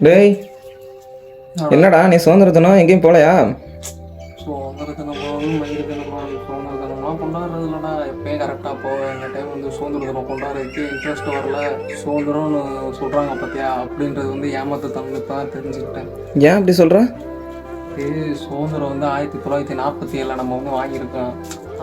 டேய் என்னடா? நீ சுதந்திர தினம் எங்கேயும் போகலையா சுதந்திர தினமாகவும் மயிறு தினமாகவும் சுதந்திர தினமாக கொண்டாடுறது இல்லைடா. எப்பயும் கரெக்டாக போவேன். இந்த டைம் வந்து சுதந்திர தினம் கொண்டாடுறதுக்கு இன்ட்ரெஸ்ட் வரல. சுதந்திரம்னு சொல்கிறாங்க பார்த்தியா அப்படின்றது வந்து ஏமாத்த தமிழ் தான் தெரிஞ்சுக்கிட்டேன். ஏன் அப்படி சொல்கிற இது சுதந்திரம் வந்து ஆயிரத்தி தொள்ளாயிரத்தி நாற்பத்தி ஏழில் நம்ம வந்து வாங்கியிருக்கோம்.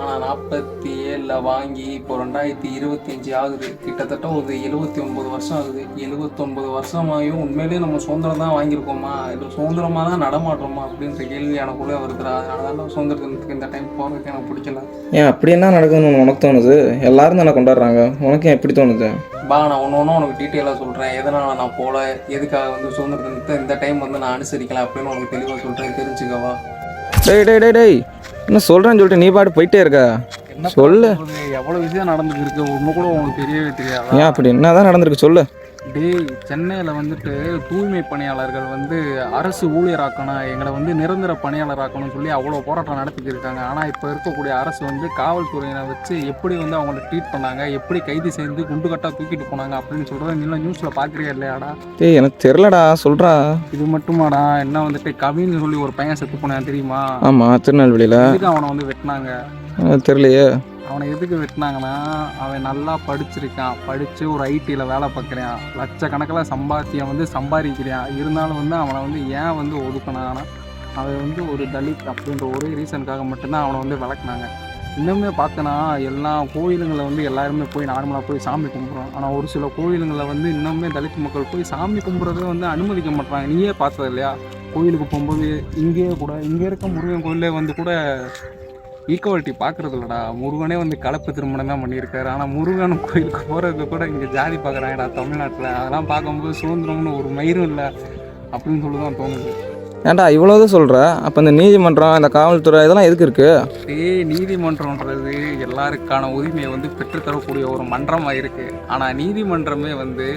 ஆனால் நாற்பத்தி ஏழில் வாங்கி இப்போ ரெண்டாயிரத்தி இருபத்தி அஞ்சு ஆகுது. கிட்டத்தட்ட ஒரு எழுபத்தி ஒன்பது வருஷம் ஆகுது. எழுபத்தொன்பது வருஷமாயும் உண்மையிலேயே நம்ம சுதந்திரம் தான் வாங்கியிருக்கோமா? இல்லை சுதந்திரமாக தான் நடமாட்டோமா? அப்படின்ற கேள்வி எனக்குள்ளே வருதுடா. அதனால தான் நான் சுதந்திர தினத்துக்கு இந்த டைம் போகிறதுக்கு எனக்கு பிடிக்கல. ஏன் அப்படி என்ன நடக்குதுன்னு உனக்கு தோணுது? எல்லாரும் தானே கொண்டாடுறாங்க. உனக்கு எப்படி தோணுது? பா நான் ஒன்று ஒன்று உனக்கு டீட்டெயிலாக சொல்கிறேன் எதனால் நான் போகல எதுக்காக வந்து சுதந்திர தினத்தை இந்த டைம் வந்து நான் அனுசரிக்கல அப்படின்னு உனக்கு தெளிவாக சொல்கிறேன் தெரிஞ்சுக்கவா? டேய் டேய் டேய் டேய். என்ன சொல்கிறேன்னு சொல்லிட்டு நீ பாட்டு போயிட்டே இருக்க. என்ன சொல்லு. எவ்வளவு விஷயம் நடந்துட்டு இருக்கு ஒண்ணு கூட உங்களுக்கு தெரியவே தெரியாதா. ஏன் அப்படி என்னதான் நடந்திருக்கு? சொல்லு. டேய் சென்னையில் வந்துட்டு தூய்மை பணியாளர்கள் வந்து அரசு ஊழியராக்கணும் எங்களை வந்து நிரந்தர பணியாளராக்கணும்னு சொல்லி அவ்வளோ போராட்டம் நடத்திட்டு இருக்காங்க ஆனால் இப்போ இருக்கக்கூடிய அரசு வந்து காவல்துறையினை வச்சு எப்படி வந்து அவங்கள ட்ரீட் பண்ணாங்க எப்படி கைது செய்து குண்டுகட்டாக தூக்கிட்டு போனாங்க அப்படின்னு சொல்கிறத நீலாம் நியூஸில் பார்க்குறியா இல்லையாடா? டேய் எனக்கு தெரிலடா சொல்கிறா இது மட்டுமாடா என்ன வந்துட்டு கவின்னு சொல்லி ஒரு பையன் செத்து போனேன் தெரியுமா? ஆமாம் திருநெல்வேலியில். அவனை வந்து வெட்டினாங்க? தெரியலையே. அவனை எதுக்கு வெட்டினாங்கன்னா அவன் நல்லா படிச்சிருக்கான். படித்து ஒரு ஐடியில் வேலை பார்க்குறான். லட்சக்கணக்கில் சம்பாத்தியம் வந்து சம்பாதிக்கிறான். இருந்தாலும் வந்து அவனை வந்து ஏன் வந்து ஒதுக்கினாங்கன்னா அவன் வந்து ஒரு தலித் அப்படின்ற ஒரே ரீசனுக்காக மட்டும்தான் அவனை வந்து விளக்குனாங்க இன்னுமே பார்த்தனா எல்லா கோயிலுங்களை வந்து எல்லாருமே போய் நார்மலாக போய் சாமி கும்பிட்றோம். ஆனால் ஒரு சில கோயிலுங்களை வந்து இன்னுமே தலித் மக்கள் போய் சாமி கும்பிட்றத வந்து அனுமதிக்க மாட்டாங்க நீயே பார்த்தது இல்லையா? கோயிலுக்கு போகும்போது இங்கேயே கூட இங்கே இருக்க முருகன் கோயிலே வந்து கூட ஈக்குவாலிட்டி பார்க்குறது இல்லடா முருகனே வந்து கலப்பு திருமணம் தான் பண்ணியிருக்காரு. ஆனால் முருகன் கோயிலுக்கு போகிறதுக்கு கூட இங்கே ஜாதி பார்க்குறாங்கடா தமிழ்நாட்டில். அதெல்லாம் பார்க்கும்போது சுதந்திரம்னு ஒரு மயிரும் இல்லை அப்படின்னு சொல்லி தான் தோணுது. ஏன்டா இவ்வளோது சொல்கிற அப்போ இந்த நீதிமன்றம் இந்த காவல்துறை இதெல்லாம் எதுக்கு இருக்குது ஏய் நீதிமன்றம்ன்றது எல்லாருக்கான உரிமையை வந்து பெற்றுத்தரக்கூடிய ஒரு மன்றமாக இருக்குது ஆனால் நீதிமன்றமே வந்து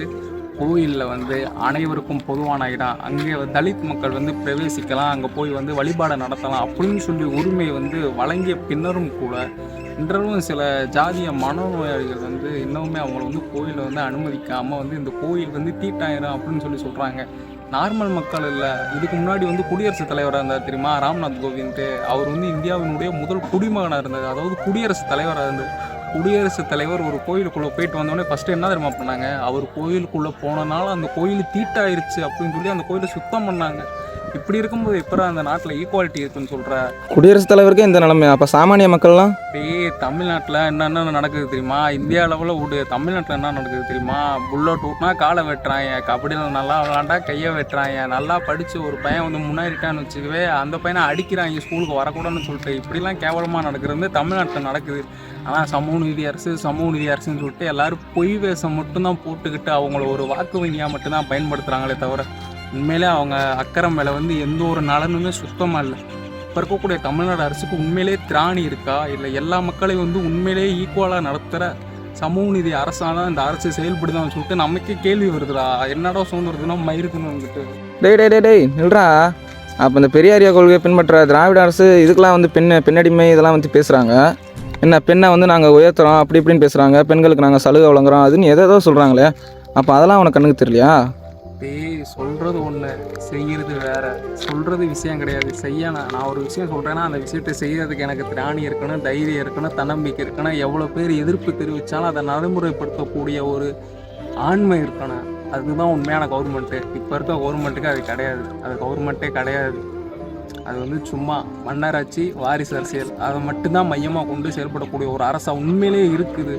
கோயிலில் வந்து அனைவருக்கும் பொதுவான இடம். அங்கே தலித் மக்கள் வந்து பிரவேசிக்கலாம் அங்கே போய் வந்து வழிபாடை நடத்தலாம் அப்படின்னு சொல்லி உரிமை வந்து வழங்கிய பின்னரும் கூட இன்றளவும் சில ஜாதிய மனநோயாளிகள் வந்து இன்னுமே அவங்கள வந்து கோயிலில் வந்து அனுமதிக்காமல் வந்து இந்த கோயில் வந்து தீட்டாயிரம் அப்படின்னு சொல்லி சொல்கிறாங்க நார்மல் மக்கள் இல்லை. இதுக்கு முன்னாடி வந்து குடியரசுத் தலைவராக இருந்தார் தெரியுமா? ராம்நாத் கோவிந்த். அவர் வந்து இந்தியாவினுடைய முதல் குடிமகனாக இருந்தார் அதாவது குடியரசுத் தலைவராக இருந்தது. குடியரசுத் தலைவர் ஒரு கோயிலுக்குள்ளே போயிட்டு வந்தோடனே ஃபஸ்ட்டு என்ன தெரியுமா பண்ணாங்க? அவர் கோயிலுக்குள்ளே போனனால அந்த கோயில் தீட்டாயிருச்சு அப்படின்னு சொல்லி அந்த கோயிலை சுத்தம் பண்ணாங்க. இப்படி இருக்கும்போது எப்போ அந்த நாட்டில் ஈக்குவாலிட்டி இருக்குன்னு சொல்கிற குடியரசுத் தலைவருக்கே இந்த நிலைமை. அப்போ சாமானிய மக்கள்லாம்? டேய் தமிழ்நாட்டில் என்னென்ன நடக்குது தெரியுமா? இந்தியா லெவலில் விடு தமிழ்நாட்டில் என்ன நடக்குது தெரியுமா? புல்லட் விட்னா காலை வெட்டுறாங்க கபடியில் நல்லா விளாண்டா கையை வெட்டுறாங்க நல்லா படித்து ஒரு பையன் வந்து முன்னேறிட்டான்னு வச்சுக்கவே அந்த பையனை அடிக்கிறாங்க ஸ்கூலுக்கு வரக்கூடாதுன்னு சொல்லிட்டு. இப்படிலாம் கேவலமாக நடக்கிறது தமிழ்நாட்டில் நடக்குது. ஆனால் சமூக நீதி அரசு சமூக நீதி அரசுன்னு சொல்லிட்டு எல்லாரும் பொய் வேஷம் மட்டும்தான் போட்டுக்கிட்டு அவங்கள ஒரு வாக்கு வங்கியாக மட்டும்தான் பயன்படுத்துகிறாங்களே தவிர உண்மையிலே அவங்க அக்கறை மேலே வந்து எந்த ஒரு நலனுமே சுத்தமாக இல்லை. இப்போ இருக்கக்கூடிய தமிழ்நாடு அரசுக்கு உண்மையிலே திராணி இருக்கா? இல்லை எல்லா மக்களையும் வந்து உண்மையிலேயே ஈக்குவலாக நடத்துகிற சமூக நிதி அரசாக இந்த அரசு செயல்படுதான்னு சொல்லிட்டு நமக்கே கேள்வி வருதுடா. என்னடா சுதந்திரத்துனா மயிருக்குன்னு வந்துட்டு. டேய் டேய் டேய் டேய் நில்றா. அப்போ இந்த பெரியாரியா கொள்கையை பின்பற்ற திராவிட அரசு இதுக்கெலாம் வந்து பெண் பெண்ணடிமை இதெல்லாம் வந்து பேசுகிறாங்க என்ன பெண்ணை வந்து நாங்கள் உயர்த்துறோம் அப்படி இப்படின்னு பேசுகிறாங்க பெண்களுக்கு நாங்கள் சலுகை வழங்குறோம் அதுன்னு எதோ சொல்கிறாங்களே அப்போ அதெல்லாம் உனக்கு கண்ணுக்கு தெரியலையா? டேய் சொல்கிறது ஒன்று செய்கிறது வேறு. சொல்கிறது விஷயம் கிடையாது. செய்ய நான் ஒரு விஷயம் சொல்கிறேன்னா அந்த விஷயத்தை செய்கிறதுக்கு எனக்கு திராணி இருக்கணும் தைரியம் இருக்கணும் தன்னம்பிக்கை இருக்கணும் எவ்வளோ பேர் எதிர்ப்பு தெரிவித்தாலும் அதை நடைமுறைப்படுத்தக்கூடிய ஒரு ஆண்மை இருக்கணும். அதுதான் உண்மையான கவர்மெண்ட்டு இப்போ இருக்க கவர்மெண்ட்டுக்கு அது கிடையாது. அது கவர்மெண்ட்டே கிடையாது. அது வந்து சும்மா மன்னராட்சி வாரிசு அரசியல். அதை மட்டும்தான் மையமாக கொண்டு செயல்படக்கூடிய ஒரு அரசாக உண்மையிலேயே இருக்குது.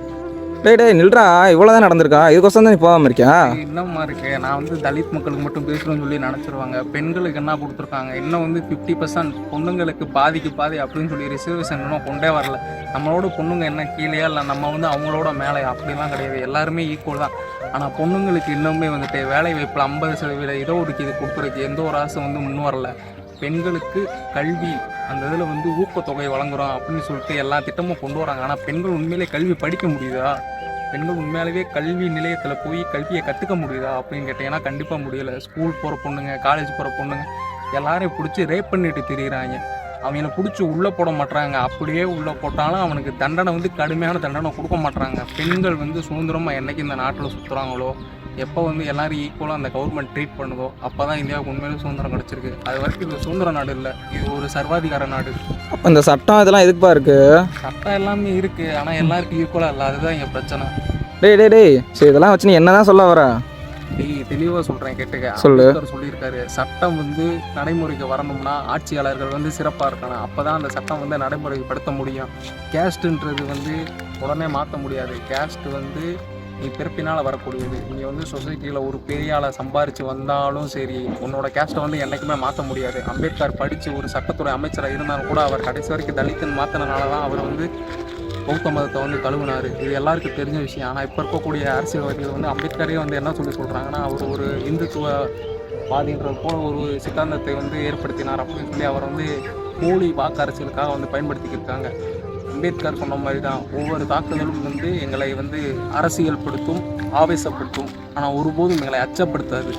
டேய் டே நில்றா. இவ்வளோ தான் நடந்திருக்கா? இதுக்கோசம் தான் நீ போகாமல் இருக்கியா? இன்னமா இருக்கு? நான் வந்து தலித் மக்களுக்கு மட்டும் பேசணும்னு சொல்லி நினச்சிருவாங்க. பெண்களுக்கு என்ன கொடுத்துருக்காங்க? இன்னும் வந்து ஃபிஃப்டி பர்சன்ட் பொண்ணுங்களுக்கு பாதிக்கு பாதி அப்படின்னு சொல்லி ரிசர்வேஷன் இன்னும் கொண்டே வரல. நம்மளோட பொண்ணுங்க என்ன கீழேயா இல்லை நம்ம வந்து அவங்களோட மேலே அப்படிலாம் கிடையாது. எல்லாருமே ஈக்குவல் தான். ஆனால் பொண்ணுங்களுக்கு இன்னுமே வந்துட்டு வேலை வாய்ப்பில் ஐம்பது சதவீத இடஒதுக்கீடு கொடுக்குறதுக்கு எந்த ஒரு அரசும் வந்து முன் வரல. பெண்களுக்கு கல்வி அந்த இதில் வந்து ஊக்கத்தொகை வழங்குறோம் அப்படின்னு சொல்லிட்டு எல்லா திட்டமும் கொண்டு வராங்க. ஆனால் பெண்கள் உண்மையிலே கல்வி படிக்க முடியுதா? பெண்கள் உண்மையாலவே கல்வி நிலையத்தில் போய் கல்வியை கற்றுக்க முடியுதா அப்படின்னு கேட்டிங்கன்னா கண்டிப்பாக முடியலை. ஸ்கூல் போகிற பொண்ணுங்க காலேஜ் போகிற பொண்ணுங்க எல்லாரையும் பிடிச்சி ரேப் பண்ணிட்டு திரியிறாங்க. அவனை பிடிச்சி உள்ளே போட மாட்டுறாங்க அப்படியே உள்ளே போட்டாலும் அவனுக்கு தண்டனை வந்து கடுமையான தண்டனை கொடுக்க மாட்டுறாங்க பெண்கள் வந்து சுதந்திரமாக என்றைக்கு இந்த நாட்டில் சுற்றுறாங்களோ எப்போ வந்து எல்லாரும் ஈக்குவலாக அந்த கவர்மெண்ட் ட்ரீட் பண்ணுதோ அப்போ தான் இந்தியாவுக்கு உண்மையிலும் சுதந்திரம் கிடச்சிருக்கு. அது வரைக்கும் இது சுதந்திர நாடு இல்லை. இது ஒரு சர்வாதிகார நாடு. அப்போ இந்த சட்டம் இதெல்லாம் எதுக்குப்பா இருக்கு? சட்டம் எல்லாமே இருக்குது ஆனால் எல்லாருக்கும் ஈக்குவலாக இல்லை. அதுதான் இங்கே பிரச்சனை. டேய் டேய் டேய். சரி இதெல்லாம் வச்சு நீ என்ன தான் சொல்ல வர? டேய் தெளிவாக சொல்கிறேன் கேட்டுக்க. சொல்லு. சொல்லியிருக்காரு. சட்டம் வந்து நடைமுறைக்கு வரணும்னா ஆட்சியாளர்கள் வந்து சிறப்பாக இருக்கணும். அப்போ தான் அந்த சட்டம் வந்து நடைமுறைப்படுத்த முடியும். கேஸ்ட்டுன்றது வந்து உடனே மாற்ற முடியாது. கேஸ்ட் வந்து நீ பிறப்பினால் வரக்கூடியது. நீ வந்து சொசைட்டியில் ஒரு பெரிய ஆளை சம்பாரித்து வந்தாலும் சரி உன்னோட கேஸ்ட்டை வந்து என்றைக்குமே மாற்ற முடியாது. அம்பேத்கர் படித்து ஒரு சட்டத்துறை அமைச்சராக இருந்தாலும் கூட அவர் கடைசி வரைக்கும் தலித்துன்னு மாற்றினால தான் அவர் வந்து பௌத்த மதத்தை வந்து தழுவினார் இது எல்லாருக்கும் தெரிஞ்ச விஷயம். ஆனால் இப்போ இருக்கக்கூடிய அரசியல்வாதிகள் வந்து அம்பேத்கரே வந்து என்ன சொல்லி சொல்கிறாங்கன்னா அவர் ஒரு இந்துத்துவ பாதின்றது போல ஒரு சித்தாந்தத்தை வந்து ஏற்படுத்தினார் அப்படின்னு சொல்லி அவர் வந்து போலி வாக்கு அரசியலுக்காக வந்து பயன்படுத்திக்கிருக்காங்க அம்பேத்கர் சொன்ன மாதிரி தான் ஒவ்வொரு தாக்குதலும் வந்து எங்களை வந்து அரசியல்படுத்தும் ஆவேசப்படுத்தும். ஆனால் ஒருபோதும் எங்களை அச்சப்படுத்தாது.